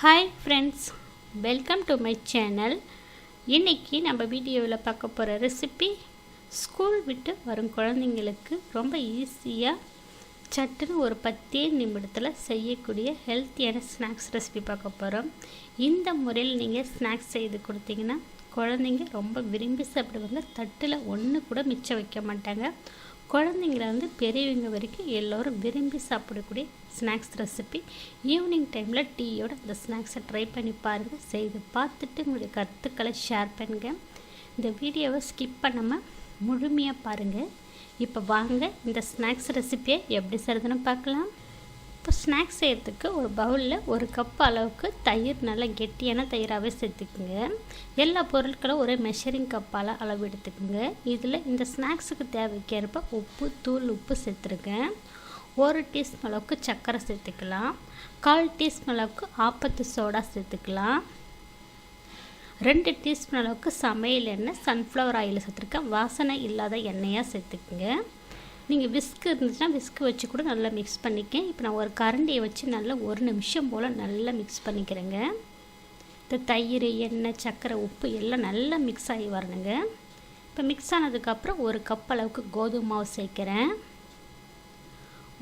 Hi friends welcome to my channel இன்றைக்கி நம்ம வீடியோவில் பார்க்க போகிற ரெசிபி ஸ்கூல் விட்டு வரும் குழந்தைங்களுக்கு ரொம்ப ஈஸியாக சட்டுன்னு ஒரு பத்தே நிமிடத்தில் செய்யக்கூடிய ஹெல்த்தியான ஸ்நாக்ஸ் ரெசிபி பார்க்க போகிறோம். இந்த முறையில் நீங்கள் ஸ்நாக்ஸ் செய்து கொடுத்தீங்கன்னா குழந்தைங்க ரொம்ப விரும்பி சாப்பிடுவாங்க. தட்டில் ஒன்று கூட மிச்சம் வைக்க மாட்டாங்க. குழந்தைங்கள வந்து பெரியவங்க வரைக்கும் எல்லோரும் விரும்பி சாப்பிடக்கூடிய ஸ்நாக்ஸ் ரெசிபி. ஈவினிங் டைமில் டீயோட அந்த ஸ்நாக்ஸை ட்ரை பண்ணி பாருங்கள் செய்து பார்த்துட்டு உங்களுடைய கருத்துக்களை ஷேர் பண்ணுங்கள் இந்த வீடியோவை ஸ்கிப் பண்ணாமல் முழுமையாக பாருங்கள் இப்போ வாங்க இந்த ஸ்நாக்ஸ் ரெசிப்பியை எப்படி செய்கிறதுன்னு பார்க்கலாம். இப்போ ஸ்நாக்ஸ் செய்கிறதுக்கு ஒரு பவுலில் ஒரு கப் அளவுக்கு தயிர் நல்லா கெட்டியான தயிராகவே சேர்த்துக்குங்க. எல்லா பொருட்களும் ஒரு மெஷரிங் கப்பால் அளவு எடுத்துக்கோங்க. இதில் இந்த ஸ்நாக்ஸுக்கு தேவைக்கேற்ப உப்பு தூள் உப்பு சேர்த்துருக்கேன் ஒரு டீஸ்பூன் அளவுக்கு சர்க்கரை சேர்த்துக்கலாம். கால் டீஸ்பூன் அளவுக்கு ஆப்பத்து சோடா சேர்த்துக்கலாம். ரெண்டு டீஸ்பூன் அளவுக்கு சமையல் எண்ணெய் சன்ஃப்ளவர் ஆயில் சேர்த்துருக்கேன். வாசனை இல்லாத எண்ணெயாக சேர்த்துக்குங்க. நீங்கள் விஸ்க் இருந்துச்சுன்னா விஸ்க் வச்சு கூட நல்லா மிக்ஸ் பண்ணிக்கேன் இப்போ நான் ஒரு கரண்டியை வச்சு நல்லா ஒரு நிமிஷம் போல் நல்லா மிக்ஸ் பண்ணிக்கிறேங்க. இந்த தயிர் எண்ணெய் சர்க்கரை உப்பு எல்லாம் நல்லா மிக்ஸ் ஆகி வரணுங்க. இப்போ மிக்ஸ் ஆனதுக்கப்புறம் ஒரு கப் அளவுக்கு கோதுமை மாவு சேர்க்குறேன்.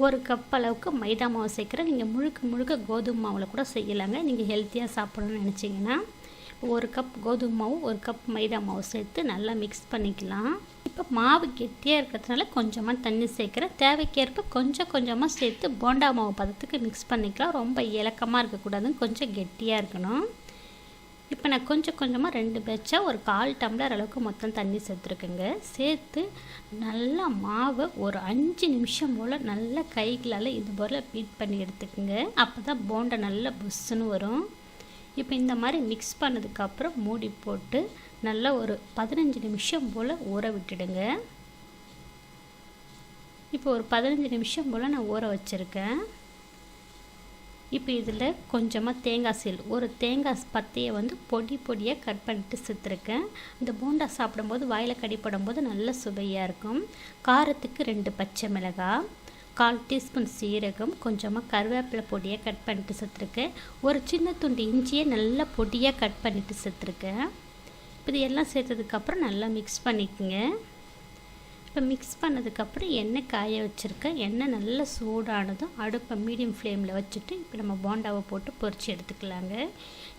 ஒரு கப் அளவுக்கு மைதா மாவு சேர்க்குறேன். நீங்கள் முழுக்க முழுக்க கோதுமை மாவில் கூட செய்யலாங்க. நீங்கள் ஹெல்த்தியாக சாப்பிடணும்னு நினச்சிங்கன்னா ஒரு கப் கோதுமை மாவு ஒரு கப் மைதா மாவு சேர்த்து நல்லா மிக்ஸ் பண்ணிக்கலாம். இப்போ மாவு கெட்டியாக இருக்கிறதுனால கொஞ்சமாக தண்ணி சேர்க்குறேன். தேவைக்கேற்ப கொஞ்சம் கொஞ்சமாக சேர்த்து போண்டா மாவு பதத்துக்கு மிக்ஸ் பண்ணிக்கலாம். ரொம்ப இலக்கமாக இருக்கக்கூடாதுன்னு கொஞ்சம் கெட்டியாக இருக்கணும். இப்போ நான் கொஞ்சம் கொஞ்சமாக ரெண்டு பேச்சா ஒரு கால் டம்ளர் அளவுக்கு மொத்தம் தண்ணி சேர்த்துருக்குங்க. சேர்த்து நல்லா மாவை ஒரு அஞ்சு நிமிஷம் போல் நல்லா கைகளால் இது போல் பீட் பண்ணி எடுத்துக்கோங்க. அப்போ தான் போண்டை நல்லா புஷ்ஷுன்னு வரும். இப்போ இந்த மாதிரி மிக்ஸ் பண்ணதுக்கப்புறம் மூடி போட்டு நல்லா ஒரு பதினஞ்சு நிமிஷம் போல் ஊற விட்டுடுங்க. இப்போ ஒரு பதினஞ்சு நிமிஷம் போல் நான் ஊற வச்சுருக்கேன். இப்போ இதில் கொஞ்சமாக தேங்காய் சீல் ஒரு தேங்காய் பத்தையை வந்து பொடி பொடியாக கட் பண்ணிட்டு சேர்த்துருக்கேன் இந்த போண்டா சாப்பிடும்போது வாயில் கடிப்படும் போது நல்ல சுவையாக இருக்கும். காரத்துக்கு ரெண்டு பச்சை மிளகாய். கால் டீஸ்பூன் சீரகம் கொஞ்சமாக கருவேப்பிலை பொடியாக கட் பண்ணிட்டு சேர்த்துருக்கேன் ஒரு சின்ன துண்டு இஞ்சியை நல்லா பொடியாக கட் பண்ணிவிட்டு சேர்த்துருக்கேன் இப்போ இது எல்லாம் சேர்த்ததுக்கப்புறம் நல்லா மிக்ஸ் பண்ணிக்கோங்க. இப்போ மிக்ஸ் பண்ணதுக்கப்புறம் எண்ணெய் காய வச்சுருக்கேன். எண்ணெய் நல்லா சூடானதும் அடுப்பை மீடியம் ஃப்ளேமில் வச்சுட்டு இப்போ நம்ம போண்டாவை போட்டு பொறிச்சு எடுத்துக்கலாங்க.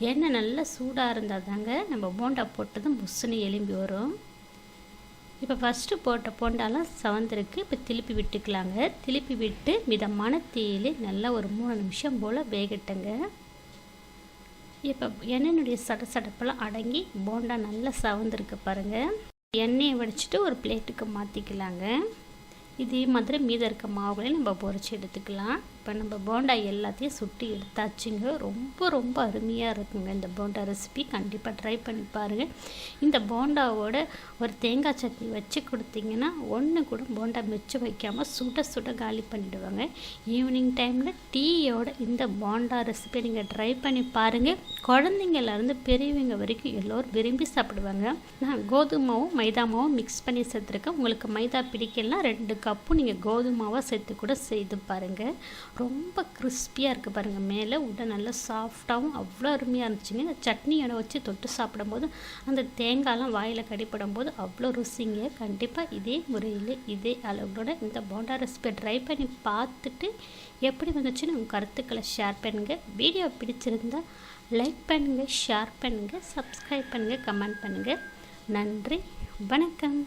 எண்ணெய் நல்லா சூடாக இருந்தால் தாங்க நம்ம போண்டா போட்டதும் புஷ்ஷுன்னு எலும்பி வரும். இப்போ ஃபஸ்ட்டு போட்ட போண்டாலாம் சவந்திருக்கு இப்போ திருப்பி விட்டுக்கலாங்க. திருப்பி விட்டு மிதமான தீயில் நல்லா ஒரு மூணு நிமிஷம் போல் வேகட்டுங்க. இப்போ எண்ணெயினுடைய சட சடப்பெல்லாம் அடங்கி போண்டா நல்லா சவந்திருக்கு பாருங்கள் எண்ணெயை வடிச்சிட்டு ஒரு பிளேட்டுக்கு மாற்றிக்கலாங்க இதே மாதிரி மீதம் இருக்க மாவுகளையும் நம்ம பொறிச்சு எடுத்துக்கலாம். இப்போ நம்ம போண்டா எல்லாத்தையும் சுட்டி எடுத்தாச்சுங்க. ரொம்ப ரொம்ப அருமையாக இருக்குங்க இந்த போண்டா ரெசிபி கண்டிப்பாக ட்ரை பண்ணி பாருங்கள் இந்த போண்டாவோட ஒரு தேங்காய் சட்னி வச்சு கொடுத்தீங்கன்னா ஒன்று கூட போண்டா மிச்சம் வைக்காமல் சுட சுட காலி பண்ணிவிடுவாங்க ஈவினிங் டைமில் டீயோட இந்த போண்டா ரெசிபி நீங்கள் ட்ரை பண்ணி பாருங்கள் குழந்தைங்கள்லேருந்து பெரியவங்க வரைக்கும் எல்லோரும் விரும்பி சாப்பிடுவாங்க. நான் கோதுமாவும் மைதாமாவும் மிக்ஸ் பண்ணி சேர்த்துருக்கேன். உங்களுக்கு மைதா பிடிக்கலாம் ரெண்டு கப்பும் நீங்கள் கோதுமாவாக சேர்த்து கூட செய்து பாருங்கள் ரொம்ப கிறிஸ்பியாக இருக்குது பாருங்கள் மேலே உடல் நல்லா சாஃப்டாகவும் அவ்வளோ அருமையாக இருந்துச்சுங்க. இந்த சட்னியோட வச்சு தொட்டு சாப்பிடும்போது அந்த தேங்காயெலாம் வாயில் கடிப்படும் போது அவ்வளோ ருசிங்க. கண்டிப்பாக இதே முறையில் இதே அளவுகளோட இந்த போண்டா ரெசிபியை ட்ரை பண்ணி பார்த்துட்டு எப்படி வந்துச்சுன்னு உங்கள் கருத்துக்களை ஷேர் பண்ணுங்கள் வீடியோ பிடிச்சிருந்தா லைக் பண்ணுங்கள் ஷேர் பண்ணுங்கள் சப்ஸ்கிரைப் பண்ணுங்கள் கமெண்ட் பண்ணுங்கள் நன்றி வணக்கம்.